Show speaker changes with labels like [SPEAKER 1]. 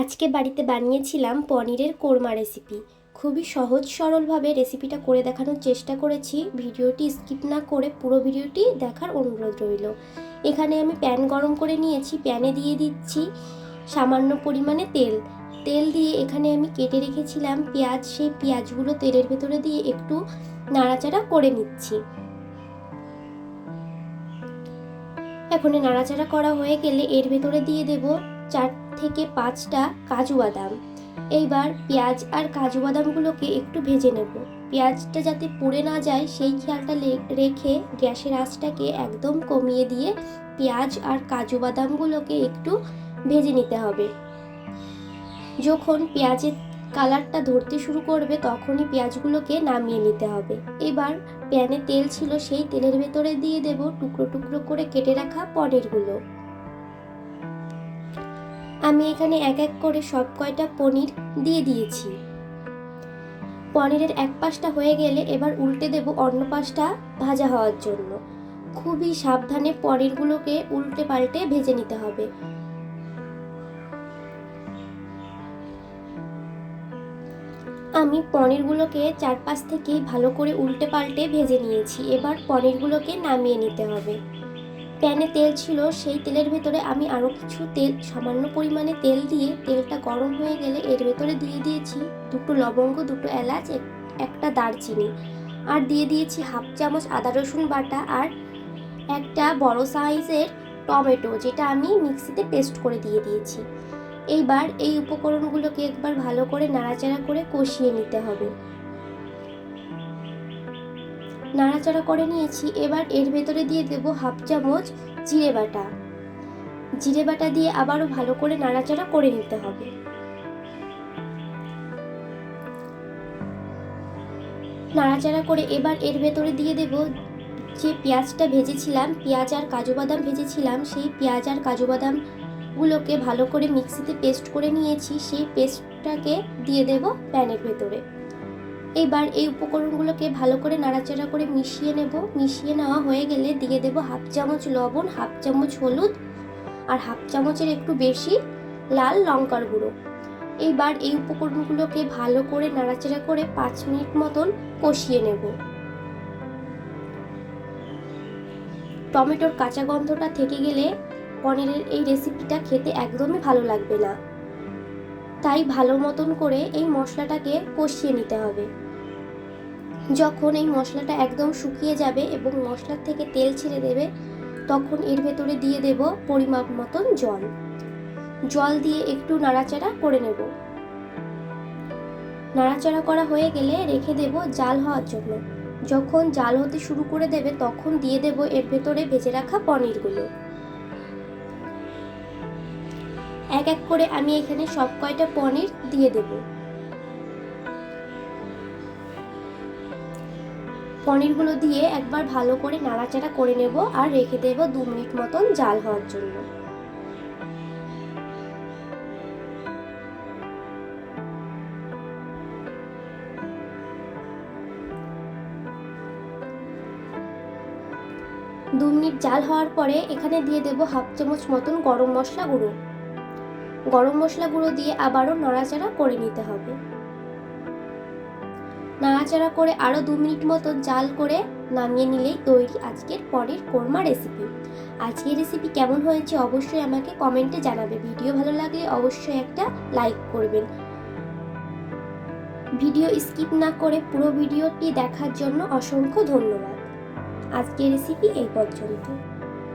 [SPEAKER 1] আজকে বাড়িতে বানিয়েছিলাম পনিরের কোরমা রেসিপি। খুবই সহজ, সরলভাবে রেসিপিটা করে দেখানোর চেষ্টা করেছি। ভিডিওটি স্কিপ না করে পুরো ভিডিওটি দেখার অনুরোধ রইল। এখানে আমি প্যান গরম করে নিয়েছি, প্যানে দিয়ে দিচ্ছি সামান্য পরিমাণে তেল। তেল দিয়ে এখানে আমি কেটে রেখেছিলাম পেঁয়াজ, সেই পেঁয়াজগুলো তেলের ভেতরে দিয়ে একটু নাড়াচাড়া করে নিচ্ছি। এখন নাড়াচাড়া করা হয়ে গেলে এর ভেতরে দিয়ে দেব চার থেকে পাঁচটা কাজু বাদাম। এইবার পেঁয়াজ আর কাজু বাদামগুলোকে একটু ভেজে নেব। পেঁয়াজটা যাতে পুড়ে না যায়, সেই খেয়ালটা রেখে গ্যাসের আঁচটাকে একদম কমিয়ে দিয়ে পেঁয়াজ আর কাজু বাদামগুলোকে একটু ভেজে নিতে হবে। যখন পেঁয়াজের কালারটা ধরতে শুরু করবে, তখনই পেঁয়াজগুলোকে নামিয়ে নিতে হবে। এবার প্যানে তেল ছিল, সেই তেলের ভেতরে দিয়ে দেব টুকরো টুকরো করে কেটে রাখা পনিরগুলো। আমি এখানে এক এক করে সব কয়টা পনির দিয়ে দিয়েছি। পনিরের এক পাশটা হয়ে গেলে এবার উল্টে দেব অন্য পাশটা ভাজা হওয়ার জন্য। খুবই সাবধানে পনিরগুলোকে উল্টে পাল্টে ভেজে নিতে হবে। আমি পনিরগুলোকে চারপাশ থেকেই ভালো করে উল্টে পাল্টে ভেজে নিয়েছি। এবার পনিরগুলোকে নামিয়ে নিতে হবে। প্যানে তেল ছিল, সেই তেলের ভেতরে আমি আরও কিছু তেল, সামান্য পরিমাণে তেল দিয়ে তেলটা গরম হয়ে গেলে এর ভেতরে দিয়ে দিয়েছি দুটো লবঙ্গ, দুটো এলাচ একটা দারচিনি। আর দিয়ে দিয়েছি হাফ চামচ আদা রসুন বাটা আর একটা বড় সাইজের টমেটো, যেটা আমি মিক্সিতে পেস্ট করে দিয়ে দিয়েছি। এইবার এই উপকরণগুলোকে একবার ভালো করে নাড়াচাড়া করে কষিয়ে নিতে হবে। নাড়াচাড়া করে নিয়েছি, এবার এর ভেতরে দিয়ে দেব হাফ চামচ জিরে বাটা। জিরে বাটা দিয়ে আবারও ভালো করে নাড়াচাড়া করে নিতে হবে। নাড়াচাড়া করে এবার এর ভেতরে দিয়ে দেব যে পেঁয়াজটা ভেজেছিলাম, পেঁয়াজ আর কাজু বাদাম ভেজেছিলাম, সেই পেঁয়াজ আর কাজু বাদাম গুলোকে ভালো করে মিক্সিতে পেস্ট করে নিয়েছি, সেই পেস্টটাকে দিয়ে দেব প্যানের ভেতরে। এবার এই উপকরণগুলোকে ভালো করে নাড়াচাড়া করে মিশিয়ে নেব। মিশিয়ে নেওয়া হয়ে গেলে দিয়ে দেব হাফ চামচ লবণ, হাফ চামচ হলুদ আর হাফ চামচের একটু বেশি লাল লঙ্কার গুঁড়ো। এইবার এই উপকরণগুলোকে ভালো করে নাড়াচাড়া করে পাঁচ মিনিট মতন কষিয়ে নেব। টমেটোর কাঁচা গন্ধটা থেকে গেলে পনিরের এই রেসিপিটা খেতে একদমই ভালো লাগবে না। তাই ভালো মতন করে এই মশলাটাকে কষিয়ে নিতে হবে। যখন এই মশলাটা একদম শুকিয়ে যাবে এবং মশলার থেকে তেল ছেড়ে দেবে, তখন এর ভেতরে দিয়ে দেব পরিমাপ মতন জল। জল দিয়ে একটু নাড়াচাড়া করে নেব। নাড়াচাড়া করা হয়ে গেলে রেখে দেব জাল হওয়ার জন্য। যখন জাল হতে শুরু করে দেবে, তখন দিয়ে দেব এর ভেতরে ভেজে রাখা পনিরগুলো। এক এক করে আমি এখানে সব কয়টা পনির দিয়ে দেব। পনিরগুলো দিয়ে একবার ভালো করে নাড়াচাড়া করে নেব আর রেখে দেব দু মিনিট মতন জাল হওয়ার জন্য। দু মিনিট জাল হওয়ার পরে এখানে দিয়ে দেব হাফ চামচ মতন গরম মশলা গুঁড়ো। গরম মশলা গুঁড়ো দিয়ে আবারও নাড়াচাড়া করে নিতে হবে। নাড়াচাড়া করে আরও দু মিনিট মতো জাল করে নামিয়ে নিলেই তৈরি আজকের পরের কোরমা রেসিপি আজকের রেসিপি কেমন হয়েছে অবশ্যই আমাকে কমেন্টে জানাবে। ভিডিও ভালো লাগলে অবশ্যই একটা লাইক করবেন। ভিডিও স্কিপ না করে পুরো ভিডিওটি দেখার জন্য অসংখ্য ধন্যবাদ। আজকের রেসিপি এই পর্যন্ত।